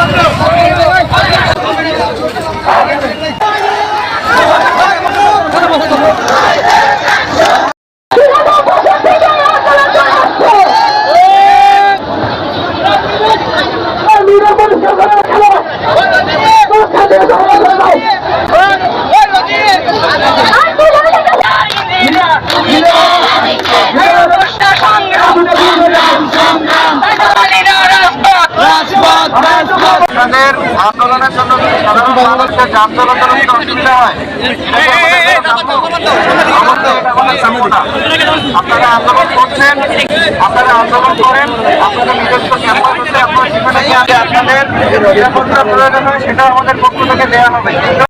Patrão! আপনাদের আন্দোলনের জন্য সাধারণ মানুষের যান চলাচল অসুবিধা হয়। আপনারা আন্দোলন করছেন, আপনারা আন্দোলন করেন, আপনাদের নিজস্ব ক্যাম্পাস আছে, আপনারা সেখানে আপনাদের নিরাপত্তা প্রয়োজন হয়, সেটা আমাদের পক্ষ থেকে দেওয়া হবে